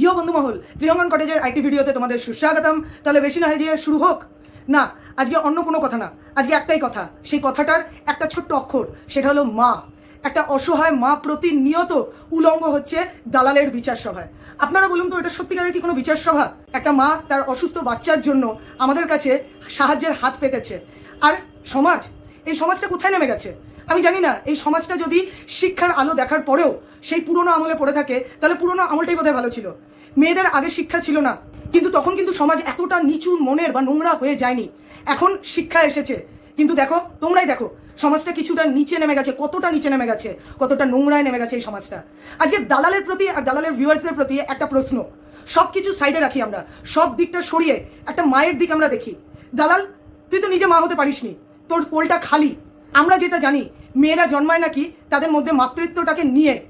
ইয়ো বন্ধু মহল, ত্রিহঙ্গন কটেজের আইটি ভিডিওতে তোমাদের সুস্বাগতম। তাহলে বেশি না হয়ে শুরু হোক। না, আজকে অন্য কোনো কথা না, আজকে একটাই কথা। সেই কথাটার একটা ছোট্ট অক্ষর, সেটা হলো মা। একটা অসহায় মা প্রতিনিয়ত উলঙ্গ হচ্ছে দালালের বিচার সভায়। আপনারা বলুন তো, এটা সত্যিকারের কি কোনো বিচার সভা? একটা মা তার অসুস্থ বাচ্চার জন্য আমাদের কাছে সাহায্যের হাত পেতেছে। আর সমাজ? এই সমাজটা কোথায় নেমে গেছে? আমি জানি না, এই সমাজটা যদি শিক্ষার আলো দেখার পরেও সেই পুরনো আমলে পড়ে থাকে, তাহলে পুরনো আমলটাই বোধহয় ভালো ছিল। মেয়েদের আগে শিক্ষা ছিল না, কিন্তু তখন কিন্তু সমাজ এতটা নিচু মনের বা নোংরা হয়ে যায়নি। এখন শিক্ষা এসেছে। কিন্তু দেখো, তোমরাই দেখো, সমাজটা কিছুটা নিচে নেমে গেছে, কতটা নিচে নেমে গেছে, কতটা নোংরায় নেমে গেছে এই সমাজটা। আজকে দালালের প্রতি আর দালালের ভিউয়ার্সের প্রতি একটা প্রশ্ন। সব কিছু সাইডে রাখি আমরা, সব দিকটা সরিয়ে একটা মায়ের দিক আমরা দেখি। দালাল, তুই তো নিজে মা হতে পারিসনি, তোর কোলটা খালি। আমরা যেটা জানি মেয়েরা জন্মায় নাকি তাদের মধ্যে মাতৃত্বটাকে নিয়ে?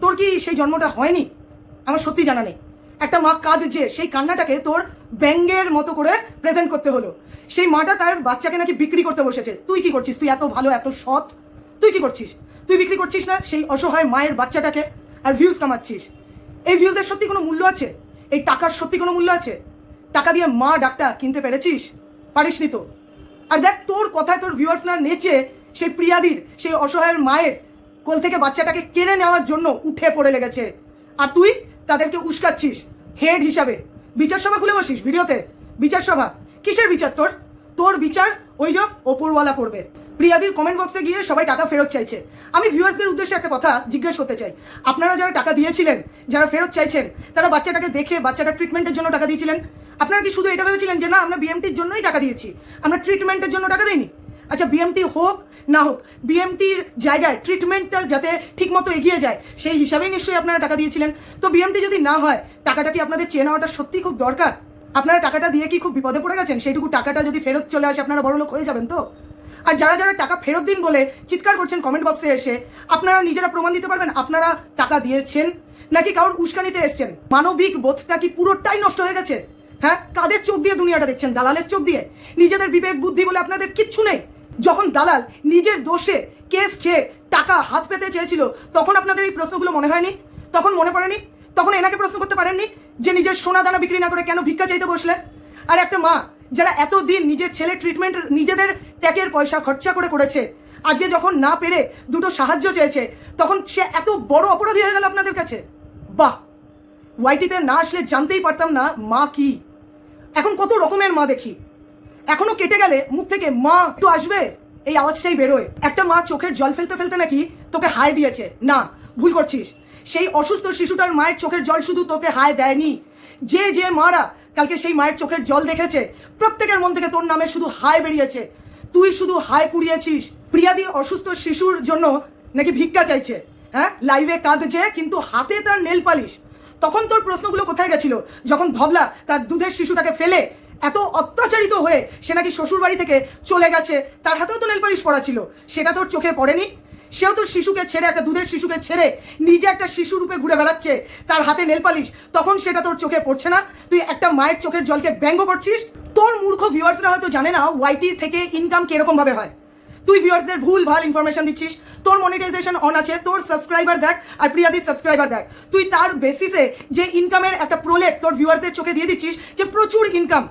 তোর কি সেই জন্মটা হয়নি? আমার সত্যি জানা নেই। একটা মা কাঁদছে, সেই কান্নাটাকে তোর ব্যঙ্গের মতো করে প্রেজেন্ট করতে হলো। সেই মাটা তার বাচ্চাকে নাকি বিক্রি করতে বসেছে। তুই কি করছিস? তুই এত ভালো, এত সৎ? তুই কি করছিস? তুই বিক্রি করছিস না সেই অসহায় মায়ের বাচ্চাটাকে আর ভিউজ কামাচ্ছিস? এই ভিউজের সত্যি কোনো মূল্য আছে? এই টাকার সত্যি কোনো মূল্য আছে? টাকা দিয়ে মা ডাক্তার কিনতে পেরেছিস? পারিসনি তো। আর দেখ, তোর কথায় তোর ভিউয়ার্সরা নেচে সেই প্রিয়াদির, সেই অসহায়ের মায়ের কোল থেকে বাচ্চাটাকে কেড়ে নেওয়ার জন্য উঠে পড়ে লেগেছে। আর তুই তাদেরকে উস্কাচ্ছিস, হেড হিসাবে। বিচার সভা খুলে বসিস ভিডিওতে? বিচার সভা? কিসের বিচার তোর? তোর বিচার ওই যে ওপরওয়ালা করবে। প্রিয়াদির কমেন্ট বক্সে গিয়ে সবাই টাকা ফেরত চাইছে। আমি ভিউয়ার্সদের উদ্দেশ্যে একটা কথা জিজ্ঞেস করতে চাই। আপনারা যারা টাকা দিয়েছিলেন, যারা ফেরত চাইছেন, তারা বাচ্চাটাকে দেখে বাচ্চাটা ট্রিটমেন্টের জন্য টাকা দিয়েছিলেন? আপনারা কি শুধু এটা ভেবেছিলেন যে না, আমরা বিএমটির জন্যই টাকা দিয়েছি? আমরা ট্রিটমেন্টের জন্য টাকা দিইনি? আচ্ছা বিএমটি হোক, না হোক বিএমটির জায়গায় ট্রিটমেন্টটা যাতে ঠিকমতো এগিয়ে যায়, সেই হিসাবেই নিশ্চয়ই আপনারা টাকা দিয়েছিলেন। তো বিএমটি যদি না হয়, টাকাটা কি আপনাদের চেয়ে নেওয়াটা সত্যিই খুব দরকার? আপনারা টাকাটা দিয়ে কি খুব বিপদে পড়ে গেছেন? সেইটুকু টাকাটা যদি ফেরত চলে আসে, আপনারা বড় লোক হয়ে যাবেন তো? আর যারা যারা টাকা ফেরত দিন বলে চিৎকার করছেন কমেন্ট বক্সে এসে, আপনারা নিজেরা প্রমাণ দিতে পারবেন আপনারা টাকা দিয়েছেন? নাকি কারোর উস্কানিতে এসছেন? মানবিক বোধটা কি পুরোটাই নষ্ট হয়ে গেছে? হ্যাঁ কাদের চোখ দিয়ে দুনিয়াটা দেখছেন? দালালের চোখ দিয়ে? নিজেদের বিবেক বুদ্ধি বলে আপনাদের কিচ্ছু নেই। যখন দালাল নিজের দোষে কেস খেয়ে টাকা হাত পেতে চেয়েছিল, তখন আপনাদের এই প্রশ্নগুলো মনে হয়নি? তখন মনে পড়েনি? তখন এনাকে প্রশ্ন করতে পারেননি যে নিজের সোনা দানা বিক্রি না করে কেন ভিক্ষা চাইতে বসলে? আর একটা মা যারা এতদিন নিজের ছেলে ট্রিটমেন্ট নিজেদের ট্যাকের পয়সা খরচা করে করেছে, আজকে যখন না পেরে দুটো সাহায্য চেয়েছে, তখন সে এত বড় অপরাধী হয়ে গেল আপনাদের কাছে? বাহ! ওয়াইটিতে না আসলে জানতেই পারতাম না মা কি। এখন কত রকমের মা দেখি। এখনও কেটে গেলে মুখ থেকে মা একটু আসবে? এই আওয়াজটাই বেরোয়। একটা মা চোখের জল ফেলতে ফেলতে নাকি তোকে হায় দিয়েছে। না, ভুল করছিস। সেই অসুস্থ শিশুটার মায়ের চোখের জল শুধু তোকে হায় দেয়নি। যে যে মারা কালকে সেই মায়ের চোখের জল দেখেছে, প্রত্যেকের মন থেকে তোর নামে শুধু হায় বেরিয়েছে। তুই শুধু হায় কুড়িয়েছিস। প্রিয়াদি অসুস্থ শিশুর জন্য নাকি ভিক্ষা চাইছে। হ্যাঁ লাইভে কাঁদছে, কিন্তু হাতে তার নেল পালিশ। তখন তোর প্রশ্নগুলো কোথায় গেছিল? যখন ধবলা তার দুধের শিশুটাকে ফেলে এত অত্যাচারিত হয়ে সে নাকি শ্বশুর বাড়ি থেকে চলে গেছে, তার হাতেও তো নেল পালিশ পড়া ছিল। সেটা তোর চোখে পড়েনি? সেও তোর শিশুকে ছেড়ে, একটা দুধের শিশুকে ছেড়ে নিজে একটা শিশু রূপে ঘুরে বেড়াচ্ছে, তার হাতে নেল পালিশ তখন সেটা তোর চোখে পড়ছে না? তুই একটা মায়ের চোখের জলকে ব্যঙ্গ করছিস? তোর মূর্খ ভিউয়ার্সরা হয়তো জানে না ওয়াইটি থেকে ইনকাম কীরকম ভাবে হয়। তুই ভিউয়ার্সদের ভুল, ভালো ইনফরমেশন দিচ্ছিস, তোর মনিটাইজেশন অন আছে, তোর সাবস্ক্রাইবার দেখ আর প্রিয়াদির সাবস্ক্রাইবার দেখ। তুই তার বেসিসে যে ইনকামের একটা প্রোলেট তোর ভিউয়ারদের চোখে দিয়ে দিচ্ছিস যে প্রচুর ইনকাম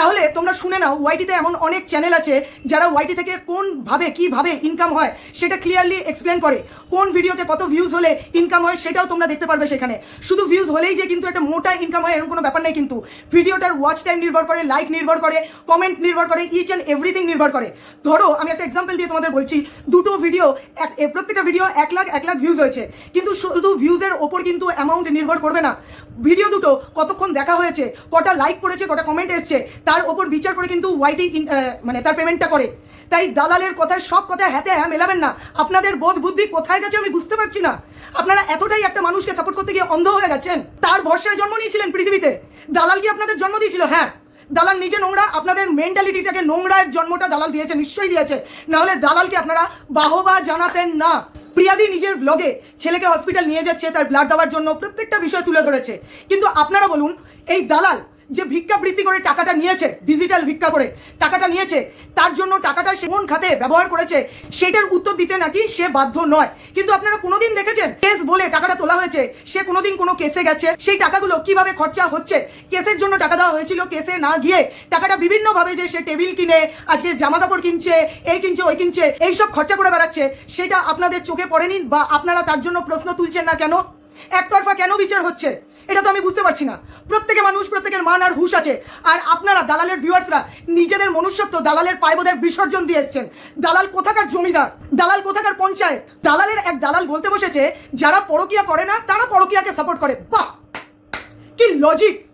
তাহলে তোমরা শুনে নাও ওয়াইটিতে এমন অনেক চ্যানেল আছে যারা ওয়াইটি থেকে কোনভাবে কীভাবে ইনকাম হয় সেটা ক্লিয়ারলি এক্সপ্লেন করে। কোন ভিডিওতে কত ভিউজ হলে ইনকাম হয় সেটাও তোমরা দেখতে পারবে সেখানে। শুধু ভিউজ হলেই যে কিন্তু একটা মোটা ইনকাম হয় এরকম কোনো ব্যাপার নেই কিন্তু। ভিডিওটার ওয়াচ টাইম নির্ভর করে লাইক নির্ভর করে কমেন্ট নির্ভর করে ইচ অ্যান্ড এভরিথিং নির্ভর করে। ধরো, আমি একটা এক্সাম্পল দিয়ে তোমাদের বলছি, দুটো ভিডিও প্রত্যেকটা ভিডিও এক লাখ এক লাখ ভিউজ হয়েছে। কিন্তু শুধু ভিউজের ওপর কিন্তু অ্যামাউন্ট নির্ভর করবে না। ভিডিও দুটো কতক্ষণ দেখা হয়েছে, কটা লাইক করেছে কটা কমেন্ট এসছে তার ওপর বিচার করে কিন্তু ওয়াইটি মানে তার পেমেন্টটা করে। তাই দালালের কথায় সব কথা হাতে হ্যাঁ মেলাবেন না। আপনাদের বোধ বুদ্ধি কোথায় গেছে আমি বুঝতে পারছি না। আপনারা এতটাই একটা মানুষকে সাপোর্ট করতে গিয়ে অন্ধ হয়ে গেছেন। তার ভরসায় জন্ম নিয়েছিলেন পৃথিবীতে। দালাল কি আপনাদের জন্ম দিয়েছিল? হ্যাঁ। দালাল নিজে নোংরা, আপনাদের মেন্টালিটিটাকে নোংরার জন্মটা দালাল দিয়েছে, নিশ্চয়ই দিয়েছে। নাহলে দালালকে আপনারা বাহবা জানাতেন না? প্রিয়াদি নিজের ব্লগে ছেলেকে হসপিটাল নিয়ে যাচ্ছে, তার ব্লাড দেওয়ার জন্য প্রত্যেকটা বিষয় তুলে ধরেছে। কিন্তু আপনারা বলুন, এই দালাল যে ভিক্ষাবৃত্তি করে টাকাটা নিয়েছে ডিজিটাল ভিক্ষা করে টাকাটা নিয়েছে, তার জন্য টাকাটা সে কোন খাতে ব্যবহার করেছে, সেটার উত্তর দিতে নাকি সে বাধ্য নয়। কিন্তু আপনারা কোনোদিন দেখেছেন? কেস বলে টাকাটা তোলা হয়েছে, সে কোনোদিন কোনো কেসে গেছে, সেই টাকাগুলো কীভাবে খরচা হচ্ছে? কেসের জন্য টাকা দেওয়া হয়েছিল কেসে না গিয়ে টাকাটা বিভিন্নভাবে যে সে টেবিল কিনে, আজকে জামা কাপড় কিনছে, এই কিনছে, ওই কিনছে, এইসব খরচা করে বেড়াচ্ছে, সেটা আপনাদের চোখে পড়েনি বা আপনারা তার জন্য প্রশ্ন তুলছেন না কেন? একতরফা কেন বিচার হচ্ছে? এটা তো আমি বুঝতে পারছি না। প্রত্যেকে মানুষ, প্রত্যেকের মান আর হুশ আছে। আর আপনারা, দালালের ভিউয়ার্সরা, নিজেদের মনুষ্যত্ব, দালালের পায়বোধের বিসর্জন দিয়ে এসছেন। দালাল কোথাকার জমিদার? দালাল কোথাকার পঞ্চায়েত? দালালের এক দালাল বলতে বসেছে, যারা পরকিয়া করে না, তারা পরকিয়াকে সাপোর্ট করে। বাহ! কি লজিক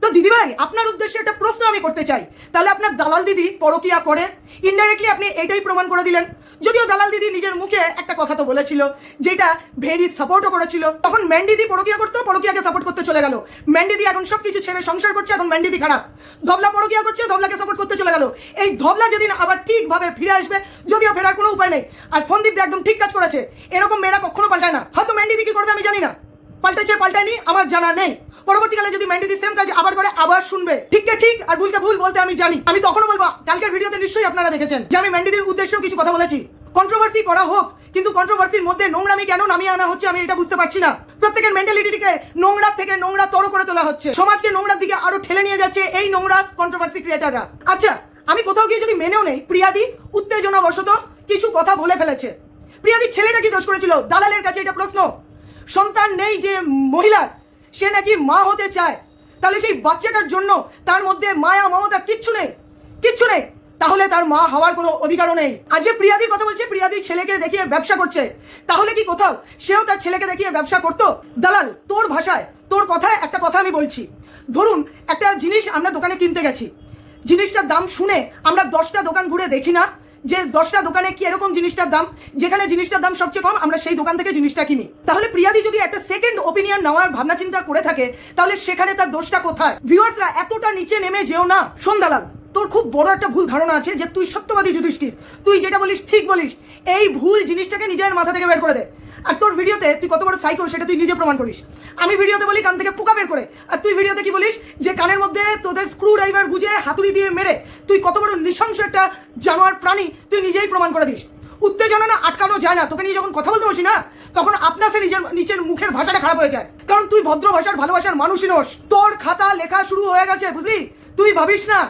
তো দিদিভাই, আপনার উদ্দেশ্যে একটা প্রশ্ন আমি করতে চাই। তাহলে আপনার দালাল দিদি পরকিয়া করে ইনডাইরেক্টলি আপনি এটাই প্রমাণ করে দিলেন। যদিও দালাল দিদি নিজের মুখে একটা কথা তো বলেছিল, যেটা ভেরি সাপোর্টও করেছিল। তখন ম্যান্ডিদি পরকিয়া করতো, পরকিয়াকে সাপোর্ট করতে চলে গেল। ম্যান্ডিদি এখন সব কিছু ছেড়ে সংসার করছে, এখন ম্যান্ডিদি খারাপ। ধবলা পরকিয়া করছে, ধবলাকে সাপোর্ট করতে চলে গেল। এই ধবলা যেদিন আবার ঠিকভাবে ফিরে আসবে, যদিও ফেরার কোনো উপায় নেই। আর ফন্দীপ দা একদম ঠিক কাজ করেছে। এরকম মেয়েরা কখনো পাল্টায় না। হয়তো ম্যান্ডিদি কি করবে আমি জানি না। পাল্টেছে, পাল্টায়নি, আমার জানা নেই। পরবর্তীকালে যদি ম্যান্ডিদি সেম কাজ আবার করে, আবার শুনবে। ঠিককে ঠিক? আর ভুলকে ভুল বলতে আমি জানি। আমি তখনও বলব, কালকের ভিডিওতে নিশ্চয়ই আপনারা দেখেছেন যে আমি ম্যান্ডিদির উদ্দেশ্যেও কিছু কথা বলেছি। কন্ট্রোভার্সি করা হোক, কিন্তু কন্ট্রোভার্সির মধ্যে নোংরামি কেন নামিয়ে আনা হচ্ছে আমি এটা বুঝতে পারছি না। প্রত্যেকের মেন্টালিটিকে নোংরা থেকে নোংরা তর করে তোলা হচ্ছে। সমাজকে নোংরার দিকে আরও ঠেলে নিয়ে যাচ্ছে এই নোংরা কন্ট্রোভার্সি ক্রিয়েটাররা আচ্ছা আমি কোথাও গিয়ে যদি মেনেও নেই, প্রিয়াদি উত্তেজনা বশত কিছু কথা বলে ফেলেছে। প্রিয়াদি ছেলেটা কি দোষ করেছিল? দালালের কাছে এটা প্রশ্ন। সন্তান নেই যে মহিলার। সে নাকি মা হতে চায়? তাহলে সেই বাচ্চাটার জন্য তার মধ্যে মায়া, মমতা কিচ্ছু নেই কিচ্ছু নেই। তাহলে তার মা হওয়ার কোনো অধিকারও নেই। আজকে প্রিয়াদির কথা বলছে, প্রিয়াদি ছেলেকে দেখিয়ে ব্যবসা করছে। তাহলে কি কোথাও সেও তার ছেলেকে দেখিয়ে ব্যবসা করতো? দালাল, তোর ভাষায়, তোর কথায় একটা কথা আমি বলছি। ধরুন, একটা জিনিস আমরা দোকানে কিনতে গেছি। জিনিসটার দাম শুনে আমরা দশটা দোকান ঘুরে দেখি না যে দশটা দোকানে কি এরকম জিনিসটার দাম? যেখানে জিনিসটার দাম সবচেয়ে কম, আমরা সেই দোকান থেকে জিনিসটা কিনি। তাহলে প্রিয়াদি যদি একটা সেকেন্ড ওপিনিয়ন নেওয়ার ভাবনা চিন্তা করে থাকে, তাহলে সেখানে তার দোষটা কোথায়? ভিউয়ার্সরা এতটা নিচে নেমে যেও না। সন্ধ্যালাল তোর খুব বড় একটা ভুল ধারণা আছে যে তুই সত্যবাদী যুধিষ্ঠির। তুই যেটা বলিস ঠিক বলিস, এই ভুল জিনিসটাকে নিজের মাথা থেকে বের করে দে। আর তোর ভিডিওতে তুই কত বড় সাইকো সেটা তুই নিজে প্রমাণ করিস। আমি ভিডিওতে বলি কান থেকে পোকা বের করে। আর তুই ভিডিওতে কি বলিস? যে কানের মধ্যে তোদের স্ক্রু ড্রাইভার গুজে হাতুড়ি দিয়ে মেরে তুই কত বড় নৃশংস একটা জানোয়ার প্রাণী, তুই নিজেই প্রমাণ করে দিস। উত্তেজনা না আটকানো যায় না। তোকে নিয়ে যখন কথা বলতে বসি না, তখন আপনার সে নিজের নিচের মুখের ভাষাটা খারাপ হয়ে যায়। কারণ তুই ভদ্র ভাষার ভালোবাসার মানুষই নোস। তোর খাতা লেখা শুরু হয়ে গেছে, বুঝলি? তুই ভাবিস না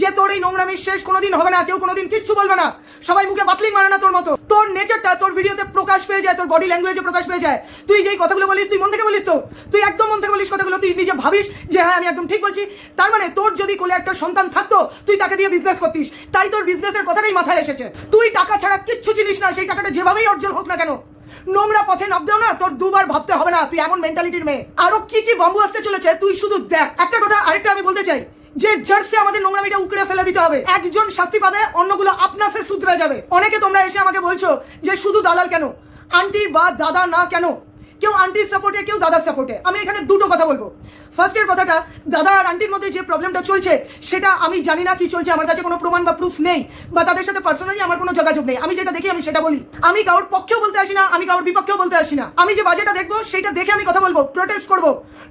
যে তোর এই নোংরামির শেষ কোনোদিন হবে না, কেউ কোনোদিন কিচ্ছু বলবে না। সবাই মুখে বাতলিং মানে না তোর মতো। তোর নেচারটা তোর ভিডিওতে প্রকাশ পেয়ে যায়, তোর বডি ল্যাঙ্গুয়েজে প্রকাশ পেয়ে যায়। তুই যেই কথাগুলো বলিস, তুই মন থেকে বলিস তো? তুই একদম মন থেকে বলিস কথাগুলো, তুই নিজে ভাবিস যে হ্যাঁ আমি একদম ঠিক বলছি। তার মানে তোর যদি কোলে একটা সন্তান থাকতো, তুই তাকে দিয়ে বিজনেস করতিস। তাই তোর বিজনেসের কথাটাই মাথায় এসেছে। তুই টাকা ছাড়া কিচ্ছু চিনিস না, সেই টাকাটা যেভাবেই অর্জন হোক না কেন, নোংরা পথে নামতেও না, তোর দুবার ভাবতে হবে না, তুই এমন মেন্টালিটির মেয়ে। আরও কি কি বাম্বু আসতে চলেছে, তুই শুধু দেখ। একটা কথা আরেকটা আমি বলতে চাই। যে জার্সি আমাদের নোংরামিটা উকড়ে ফেলে দিতে হবে। একজন শাস্তি পাবে, অন্যগুলো আপনার সে যাবে। অনেকে তোমরা এসে আমাকে বলছো যে শুধু দালাল কেন? আন্টি বা দাদা না কেন? কেউ আন্টির সাপোর্টে কেউ দাদার সাপোর্টে আমি এখানে দুটো কথা বলব। ফার্স্টের কথাটা, দাদা আর আন্টির মধ্যে যে প্রবলেমটা চলছে, সেটা আমি জানি না কি চলছে, আমার কাছে কোনো প্রমাণ বা প্রুফ নেই, বা তাদের সাথে পার্সোনালি আমার কোনো যোগাযোগ নেই। আমি যেটা দেখি, আমি সেটা বলি। আমি কারোর পক্ষেও বলতে আসি না, আমি কারোর বিপক্ষেও বলতে আসি না। আমি যে বাজেটা দেখব, সেটা দেখে আমি কথা বলব প্রোটেস্ট করব।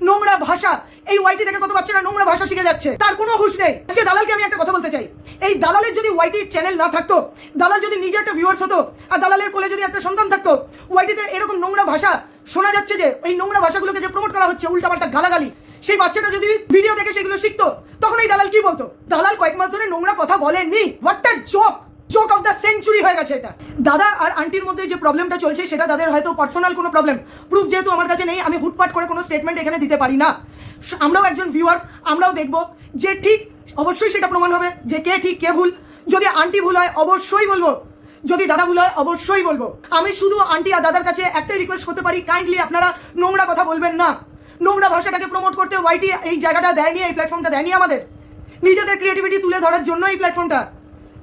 নোংরা ভাষা। এই ওয়াইটি থেকে কত বাচ্চারা নোংরা ভাষা শিখে যাচ্ছে। তার কোনো হুঁশ নেই। আজকে দালালকে আমি একটা কথা বলতে চাই। এই দালালের যদি ওয়াইটি চ্যানেল না থাকতো, দালাল যদি নিজে একটা ভিউয়ার্স হতো, আর দালালের কোলে যদি একটা সন্তান থাকতো ওয়াইটিতে এরকম নোংরা ভাষা শোনা যাচ্ছে যে এই নোংরা ভাষাগুলোকে যে প্রমোট করা হচ্ছে, উল্টাপাল্টা গালাগালি, সেই বাচ্চাটা যদি ভিডিও দেখে সেগুলো শিখতো, তখন এই দালাল কি বলতো? দালাল কয়েক মাস ধরে নোংরা কথা বলেনি what a joke joke of the century হয়ে গেছে এটা। দাদা আর আন্টির মধ্যে যে প্রবলেমটা চলছে, সেটা তাদের হয়তো পার্সোনাল কোনো প্রবলেম প্রুফ যেহেতু আমার কাছে নেই, আমি হুটপাট করে কোনো স্টেটমেন্ট এখানে দিতে পারি না। আমরাও একজন ভিউয়ার্স আমরাও দেখব যে ঠিক, অবশ্যই সেটা প্রমাণ হবে যে কে ঠিক, কে ভুল। যদি আন্টি ভুল হয়, অবশ্যই বলব যদি দাদা ভুল হয়, অবশ্যই বলব। আমি শুধু আন্টি আর দাদার কাছে একটাই রিকোয়েস্ট করতে পারি কাইন্ডলি আপনারা নোংরা কথা বলবেন না। নোংরা ভাষাটাকে প্রমোট করতে ওয়াইটি এই জায়গাটা দেয়নি, এই প্ল্যাটফর্মটা দেয়নি আমাদের। নিজেদের ক্রিয়েটিভিটি তুলে ধরার জন্য এই প্ল্যাটফর্মটা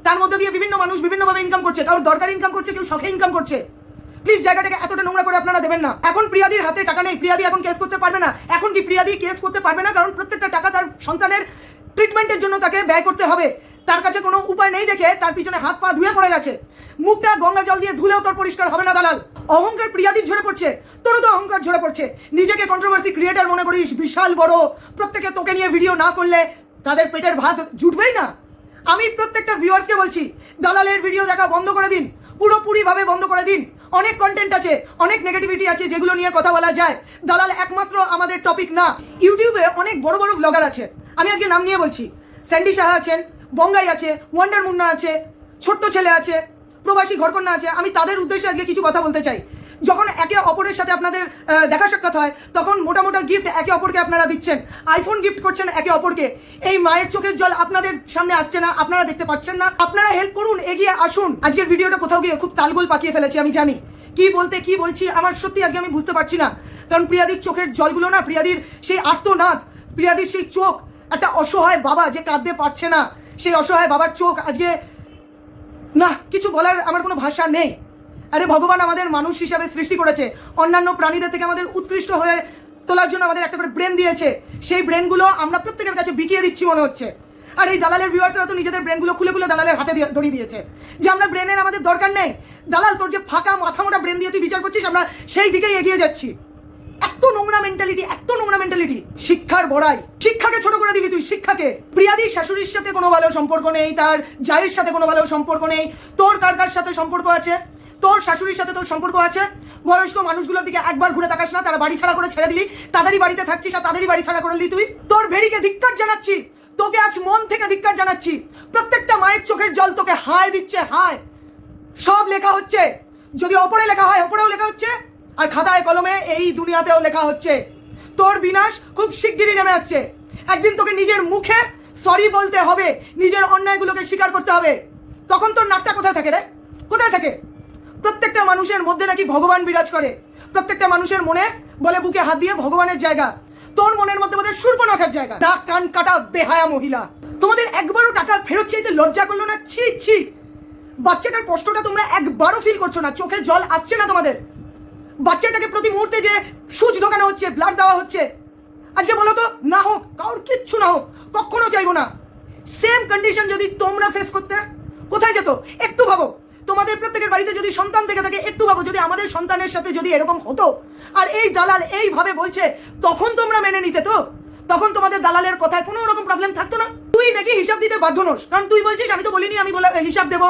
তার মধ্যে দিয়ে বিভিন্ন মানুষ বিভিন্নভাবে ইনকাম করছে, কারোর দরকার ইনকাম করছে, কেউ শখে ইনকাম করছে। প্লিজ জায়গাটাকে এতটা নোংরা করে আপনারা দেবেন না। এখন প্রিয়াদির হাতে টাকা নেই, প্রিয়াদি এখন কেস করতে পারবে না। এখন কি প্রিয়াদি কেস করতে পারবে না? কারণ প্রত্যেকটা টাকা তার সন্তানের ট্রিটমেন্টের জন্য তাকে ব্যয় করতে হবে। তার কাছে কোনো উপায় নেই দেখে তার পিছনে হাত পা ধুয়ে পড়ে গেছে। মুখটা গঙ্গা জল দিয়ে ধুলেও তোর পরিষ্কার হবে না, দালাল। অহংকার প্রিয়াদির ঝরে পড়ছে, তোরও তো অহংকার ঝরে পড়ছে। নিজেকে কন্ট্রোভার্সি ক্রিয়েটার মনে করিস, বিশাল বড়। প্রত্যেকে তোকে নিয়ে ভিডিও না করলে তাদের পেটের ভাত জুটবেই না। আমি প্রত্যেকটা ভিউয়ার্সকে বলছি, দালালের ভিডিও দেখা বন্ধ করে দিন, পুরোপুরিভাবে বন্ধ করে দিন। অনেক কন্টেন্ট আছে, অনেক নেগেটিভিটি আছে যেগুলো নিয়ে কথা বলা যায়। দালাল একমাত্র আমাদের টপিক না। ইউটিউবে অনেক বড় বড় ব্লগার আছে। আমি আজকে নাম নিয়ে বলছি স্যান্ডি সাহা আছেন বঙ্গাই আছে ওয়ান্ডার মুন্না আছে, ছোট্ট ছেলে আছে প্রবাসী ঘরকন্যা আছে, আমি তাদের উদ্দেশ্যে আজকে কিছু কথা বলতে চাই। যখন একে অপরের সাথে আপনাদের দেখা সাক্ষাৎ হয়, তখন মোটা মোটা গিফট একে অপরকে আপনারা দিচ্ছেন। আইফোন গিফট করছেন একে অপরকে। এই মায়ের চোখের জল আপনাদের সামনে আসছে না, আপনারা দেখতে পাচ্ছেন না। আপনারা হেল্প করুন, এগিয়ে আসুন। আজকের ভিডিওটা কোথাও গিয়ে খুব তালগোল পাকিয়ে ফেলেছি, আমি জানি। কি বলতে, কি বলছি, আমার সত্যি আজকে আমি বুঝতে পারছি না। কারণ প্রিয়াদির চোখের জলগুলো না, প্রিয়াদির সেই আত্মনাদ প্রিয়াদির সেই চোখ, একটা অসহায় বাবা যে কাঁদতে পারছে না, সেই অসহায় বাবার চোখ আজকে না, কিছু বলার আমার কোনো ভাষা নেই। আরে ভগবান আমাদের মানুষ হিসাবে সৃষ্টি করেছে। অন্যান্য প্রাণীদের থেকে আমাদের উৎকৃষ্ট হয়ে তোলার জন্য আমাদের একটা করে ব্রেন দিয়েছে। সেই ব্রেনগুলো আমরা প্রত্যেকের কাছে বিকিয়ে দিচ্ছি মনে হচ্ছে। আর এই দালালের ভিউয়ার্সরা তো নিজেদের ব্রেনগুলো খুলে খুলে দালালের হাতে ধরিয়ে দিয়েছে। যে আমরা ব্রেনের আমাদের দরকার নেই। দালাল, তোর যে ফাঁকা মাথা মোটা ব্রেন দিয়ে তুই বিচার করছিস, আমরা সেই দিকেই এগিয়ে যাচ্ছি। এত নোংরা মেন্টালিটি এত নোংরা মেন্টালিটি শিক্ষার বড়াই। শিক্ষাকে ছোট করে দিলি তুই, শিক্ষাকে। প্রিয়াদি শাশুড়ির সাথে কোনো ভালো সম্পর্ক নেই, তার জায়ের সাথে কোনো ভালো সম্পর্ক নেই। তোর কার কার সাথে সম্পর্ক আছে? তোর শাশুড়ির সাথে তোর সম্পর্ক আছে? বয়স্ক মানুষগুলোর দিকে একবার ঘুরে তাকাস না, তারা বাড়ি ছাড়া করে ছেড়ে দিলি, তাদেরই বাড়িতে থাকছিস আর তাদেরই বাড়ি ছাড়া করলি তুই। তোর ভেড়িকে ধিক্কার জানাচ্ছি। তোকে আজ মন থেকে ধিক্কার জানাচ্ছি। প্রত্যেকটা মায়ের চোখের জল তোকে হায় দিচ্ছে, হায়। সব লেখা হচ্ছে। যদি ওপরে লেখা হয়, ওপরেও লেখা হচ্ছে। আর খাতায় কলমে এই দুনিয়াতেও লেখা হচ্ছে, তোর বিনাশ খুব শিগগিরই নেমে আসছে। একদিন তোকে নিজের মুখে সরি বলতে হবে, নিজের অন্যায়গুলোকে স্বীকার করতে হবে। তখন তোর নাকটা কোথায় থাকে রে? কোথায় থাকে? প্রত্যেকটা মানুষের মধ্যে নাকি ভগবান বিরাজ করে। প্রত্যেকটা মানুষের মনে বলে বুকে হাত দিয়ে ভগবানের জায়গা। তোর মনের মধ্যে বোধহয় সূর্পনখার জায়গা। নাক কান কাটা বেহায়া মহিলা। তোমাদের একবারও টাকা ফেরত চাইতে লজ্জা করল না? ছি ছি। বাচ্চাটার কষ্টটা তোমরা একবারও ফিল করছ না। চোখে জল আসছে না তোমাদের। বাচ্চাটাকে প্রতি মুহূর্তে যে সুচ ঢোকানো হচ্ছে ব্লাড দেওয়া হচ্ছে। আজকে বলো তো, না হোক, কারোর কিচ্ছু না হোক, কখনো চাইব না। সেম কন্ডিশন যদি তোমরা ফেস করতে, কোথায় যেত? একটু ভাবো। তোমাদের প্রত্যেকের বাড়িতে যদি সন্তান থেকে থাকে, একটু ভাবো। যদি আমাদের সন্তানের সাথে যদি এরকম হতো, আর এই দালাল এইভাবে বলছে, তখন তোমরা মেনে নিতে তো? তখন তোমাদের দালালের কথায় কোনো রকম প্রবলেম থাকতো না? তুই নাকি হিসাব দিতে বাধ্য নোস। কারণ তুই বলছিস, আমি তো বলিনি আমি হিসাব দেবো।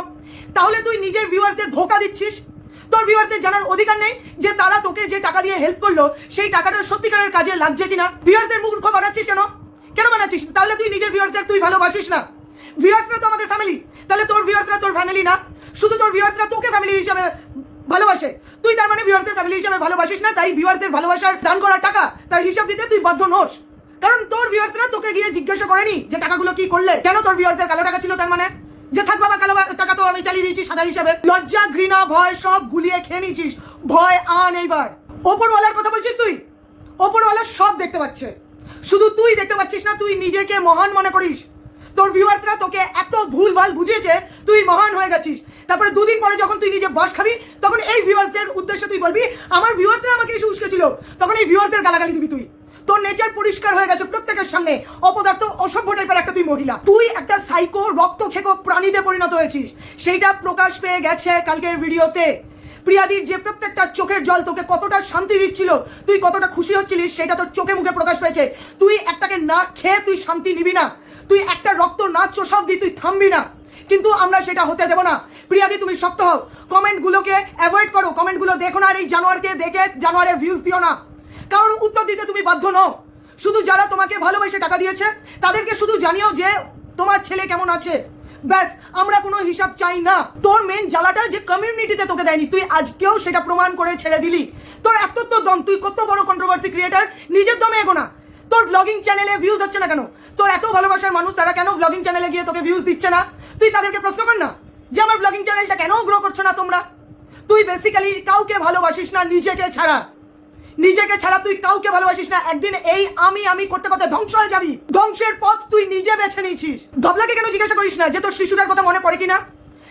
তাহলে তুই নিজের ভিউয়ারদের ধোকা দিচ্ছিস? তোর ভিউয়ারদের জানার অধিকার নেই যে তারা তোকে যে টাকা দিয়ে হেল্প করল, সেই টাকাটা সত্যিকারের কাজে লাগছে কিনা। ভিউয়ারদের মূর্খ বানাচ্ছিস কেন? কেন বানাচ্ছিস? তাহলে তুই নিজের ভিউয়ারদের তুই ভালোবাসিস না। ভিউয়ার্সরা তো আমাদের ফ্যামিলি তাহলে তোর ভিউয়ার্সরা তোর ফ্যামিলি না? শুধু তোর ভিউয়ার্সরা তোকে ফ্যামিলি হিসাবে ভালোবাসে। তুই তার মানে ভিউয়ারদের ফ্যামিলি হিসাবে ভালোবাসিস না, তাই ভিউয়ারদের ভালোবাসার দান করা টাকা তার হিসাব দিতে তুই বাধ্য নোস। কারণ তোর ভিউয়ার্সরা তোকে গিয়ে জিজ্ঞাসা করেনি যে টাকাগুলো কি করলে। কেন তোর ভিউয়ার্সদের কালো টাকা ছিল তার মানে? যে থাক বাবা, কালো টাকা তো আমি চালিয়ে দিয়েছি সাদা হিসাবে। লজ্জা, ঘৃণা, ভয় সব গুলিয়ে খেয়ে নিয়েছিস। ভয় আন এইবার। ওপরওয়ালার কথা বলছিস তুই? ওপরওয়ালা সব দেখতে পাচ্ছে। শুধু তুই দেখতে পাচ্ছিস না, তুই নিজেকে মহান মনে করিস। তোর ভিউয়ার্সরা তোকে এত ভুলভাল বুঝিয়েছে, তুই মহান হয়ে গেছিস। তারপরে দুদিন পরে যখন তুই নিজে বস খাবি, তখন এই ভিউয়ার্সদের উদ্দেশ্যে তুই বলবি, আমার ভিউয়ার্সরা আমাকে এসে উস্কেছিল। তখন এই ভিউয়ার্সদের গালাগালি দিবি তুই। তোর নেচার পরিষ্কার হয়ে গেছে প্রত্যেকের সামনে। অপদার্থ, অসভ্য টাইপের একটা তুই মহিলা। তুই একটা সাইকো রক্ত খেকো প্রাণীতে পরিণত হয়েছিস। সেইটা প্রকাশ পেয়ে গেছে কালকের ভিডিওতে। প্রিয়াদির যে প্রত্যেকটা চোখের জল তোকে কতটা শান্তি দিচ্ছিল, তুই কতটা খুশি হচ্ছিলিস, সেটা তোর চোখে মুখে প্রকাশ পেয়েছে। তুই একটাকে না খেয়ে তুই শান্তি নিবি না। তুই একটা রক্ত না চোষব দিয়ে তুই থামবি না। কিন্তু আমরা সেটা হতে দেবো না। প্রিয়াদি, তুমি শক্ত হও। কমেন্টগুলোকে অ্যাভয়েড করো। কমেন্টগুলো দেখো না আর এই জানোয়ারকে দেখে জানোয়ারের ভিউজ দিও না। কারণ উত্তর দিতে তুমি বাধ্য নও। শুধু যারা তোমাকে ভালোবেসে টাকা দিয়েছে, তাদেরকে শুধু জানিও যে তোমার ছেলে কেমন আছে। ব্যাস, আমরা কোনো হিসাব চাই না। তোর মেন জ্বালাটা যে কমিউনিটিতে তোকে দেয়নি, তুই আজকেও সেটা প্রমাণ করে ছেড়ে দিলি। তোর এত তো দম, তুই কত বড় কন্ট্রোভার্সি ক্রিয়েটার নিজের দমে এগো না তোর ব্লগিং চ্যানেলে ভিউজ হচ্ছে না কেন? তোর এত ভালোবাসার মানুষ, তারা কেন ব্লগিং চ্যানেলে গিয়ে তোকে ভিউজ দিচ্ছে না? তুই তাদেরকে প্রশ্ন কর না যে আমার ব্লগিং চ্যানেলটা কেন গ্রো করছ না তোমরা? তুই বেসিক্যালি কাউকে ভালোবাসিস না, নিজেকে ছাড়া। নিজেকে ছাড়া তুই কাউকে ভালোবাসিস না। একদিন এই আমি আমি করতে করতে ধ্বংস হয়ে যাবি। ধ্বংসের পথ তুই নিজে বেছে নিয়েছিস। ধবলাকে কেন জিজ্ঞাসা করিস না যে তোর শিশুটার কথা মনে পড়ে কিনা?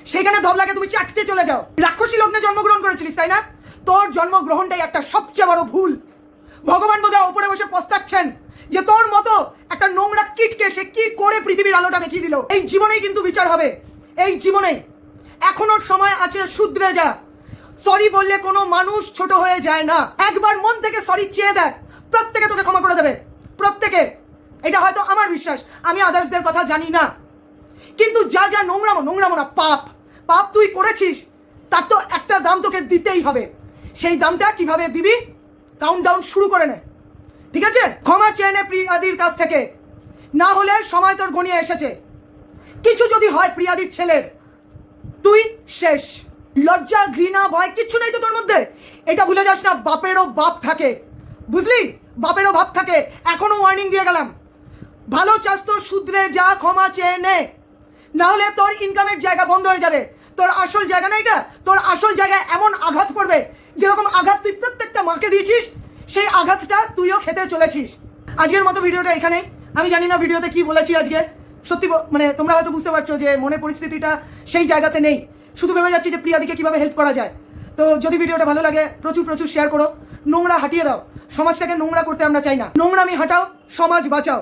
সেখানে ধবলাকে তুমি চাটতে চলে যাও। রাক্ষসী লগ্নে জন্মগ্রহণ করেছিলিস, তাই না? তোর জন্মগ্রহণটাই একটা সবচেয়ে বড় ভুল। ভগবান বোধহয় ওপরে বসে পস্তাচ্ছেন যে তোর মতো একটা নোংরা কিটকে সে কি করে পৃথিবীর আলোটা দেখিয়ে দিল? এই জীবনেই কিন্তু বিচার হবে। এই জীবনেই। এখনও সময় আছে, শুধরে যা। সরি বললে কোনো মানুষ ছোট হয়ে যায় না। একবার মন থেকে সরি চেয়ে দেখ। প্রত্যেকে তোকে ক্ষমা করে দেবে। প্রত্যেকে। এটা হয়তো আমার বিশ্বাস। আমি আদার্সদের কথা জানি না। কিন্তু যা যা নোংরামো নোংরামো না, পাপ। পাপ তুই করেছিস, তার তো একটা দাম তোকে দিতেই হবে। সেই দামটা কীভাবে দিবি? কাউন্ট ডাউন শুরু করে নে। ঠিক আছে? ক্ষমা চেয়ে নে প্রিয়াদির কাছ থেকে। না হলে সময় তোর গনিয়ে এসেছে। কিছু যদি হয় প্রিয়াদির ছেলের, তুই শেষ। লজ্জা, ঘৃণা, ভয়, কিচ্ছু নেই তো তোর মধ্যে। এটা ভুলে যাস না, বাপেরও বাপ থাকে। বুঝলি? বাপেরও ভাব থাকে। এখনও ওয়ার্নিং দিয়ে গেলাম। ভালো চাস তো শুধরে যা, ক্ষমা চেয়ে নে। না হলে তোর ইনকামের জায়গা বন্ধ হয়ে যাবে। তোর আসল জায়গা না এটা? তোর আসল জায়গায় এমন আঘাত পড়বে, যেরকম আঘাত তুই প্রত্যেকটা মাকে দিয়েছিস, সেই আঘাতটা তুইও খেতে চলেছিস। আজকের মতো ভিডিওটা এখানে আমি জানি না ভিডিওতে কি বলেছি আজকে। সত্যি মানে তোমরা হয়তো বুঝতে পারছ যে মনের পরিস্থিতিটা সেই জায়গাতে নেই। শুধু ভেবে যাচ্ছি যে প্রিয়াদিকে কীভাবে হেল্প করা যায়। তো যদি ভিডিওটা ভালো লাগে, প্রচুর প্রচুর শেয়ার করো। নোংরা হাঁটিয়ে দাও। সমাজটাকে নোংরা করতে আমরা চাই না। নোংরামি হাঁটাও, সমাজ বাঁচাও।